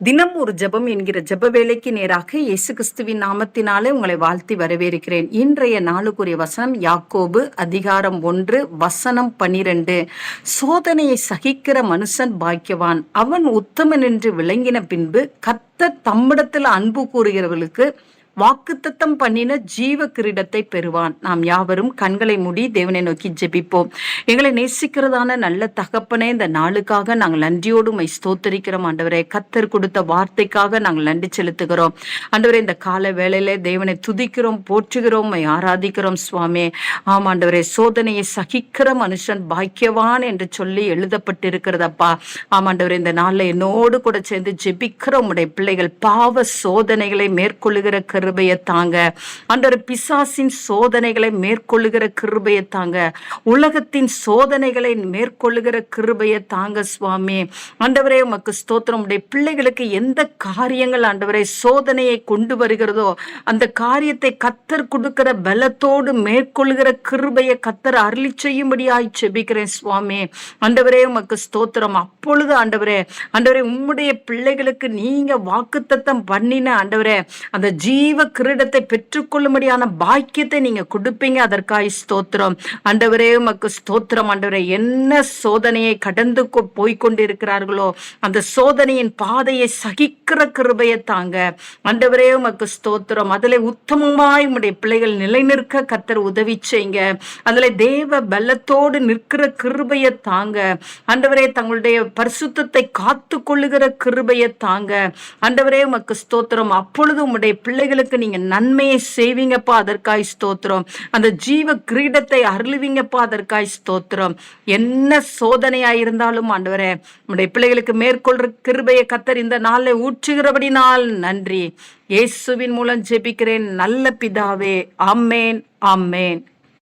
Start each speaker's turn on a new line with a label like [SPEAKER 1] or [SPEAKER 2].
[SPEAKER 1] தினம் ஒரு ஜெபம் என்கிற ஜெப வேலைக்கு நேராக இயேசு கிறிஸ்துவின் நாமத்தினாலே உங்களை வாழ்த்தி வரவேற்கிறேன். இன்றைய நாளுக்குரிய வசனம் யாக்கோபு அதிகாரம் ஒன்று வசனம் பனிரெண்டு. சோதனையை சகிக்கிற மனுஷன் பாக்கியவான். அவன் உத்தமன் என்று விளங்கின பின்பு கத்த தம்மிடத்தில் அன்பு கூறுகிறவர்களுக்கு வாக்குத்தத்தம் பண்ணின ஜீவ கிரீடத்தை பெறுவான். நாம் யாவரும் கண்களை மூடி தேவனை நோக்கி ஜெபிப்போம். எங்களை நேசிக்கிறதான நல்ல தகப்பனே இந்த நாளுக்காக நாங்கள் நன்றியோடு மை ஸ்தோத்தரிக்கிறோம். ஆண்டவரே கத்தர் கொடுத்த வார்த்தைக்காக நாங்கள் நன்றி செலுத்துகிறோம். ஆண்டவரே இந்த கால வேளையில தேவனை துதிக்கிறோம் போற்றுகிறோம் மை ஆராதிக்கிறோம் சுவாமி. ஆம் ஆண்டவரே சோதனையை சகிக்கிற மனுஷன் பாக்கியவான் என்று சொல்லி எழுதப்பட்டிருக்கிறதப்பா. ஆமாண்டவரே இந்த நாளில் என்னோடு கூட சேர்ந்து ஜெபிக்கிற உடைய பிள்ளைகள் பாவ சோதனைகளை மேற்கொள்ளுகிற கிருபையை தாங்க. ஆண்டவர் பிசாசின் சோதனைகளை மேற்கொள்ளுகிற கிருபையை தாங்க. உலகத்தின் சோதனைகளை மேற்கொள்ளுகிற கிருபையை தாங்க சுவாமி. ஆண்டவரே உமக்கு ஸ்தோத்திரம். உடைய பிள்ளைகளுக்கு எந்த காரியங்கள் ஆண்டவரை சோதனையை கொண்டு வருகிறதோ அந்த காரியத்தை கத்தர் கொடுக்கிற பலத்தோடு மேற்கொள்கிற கிருபையை கத்தர் அருளி செய்யும்படியாய் செபிக்கிறேன் சுவாமி. ஆண்டவரே உமக்கு ஸ்தோத்திரம். அப்பொழுது ஆண்டவரே ஆண்டவரே உம்முடைய பிள்ளைகளுக்கு நீங்க வாக்குத்தத்தம் பண்ணின ஆண்டவரே அந்த ஜீவ கிரீடத்தை பெற்றுக்கொள்ளும்படியான பாக்கியத்தை நீங்க கொடுப்பீங்க. அதற்காய் ஸ்தோத்திரம். அண்டவரே உமக்கு ஸ்தோத்திரம். ஆண்டவரே என்ன சோதனையை கடந்து கொ- அந்த சோதனையின் பாதையை சகிக்கிற கிருபையை தாங்க. அண்டவரே உமக்கு ஸ்தோத்திரம். அதில் உத்தமமாய் உடைய பிள்ளைகள் நிலைநிற்க கத்தர் உதவி செய்யுங்க அதில் தேவ பலத்தோடு நிற்கிற கிருபையை தாங்க. ஆண்டவரே தங்களுடைய பரிசுத்தத்தை காத்து கொள்ளுகிற கிருபையை தாங்க. ஆண்டவரே உமக்கு ஸ்தோத்திரம். அப்பொழுது உம்முடைய பிள்ளைகளுக்கு நீங்க நன்மையை செய்வீங்கப்பா அதற்காய் ஸ்தோத்திரம். அந்த ஜீவ கிரீடத்தை அருளுவீங்கப்பா அதற்காய் ஸ்தோத்திரம். என்ன சோதனையா இருந்தாலும் ஆண்டவரே நம்முடைய பிள்ளைகளுக்கு மேற்கொள்ற கிருபையை கத்தர் இந்த நாளில் ஊற்றுகிறபடினால் நன்றி. இயேசுவின் மூலம் ஜெபிக்கிறேன். நல்ல பிதாவே ஆமேன் ஆமேன்.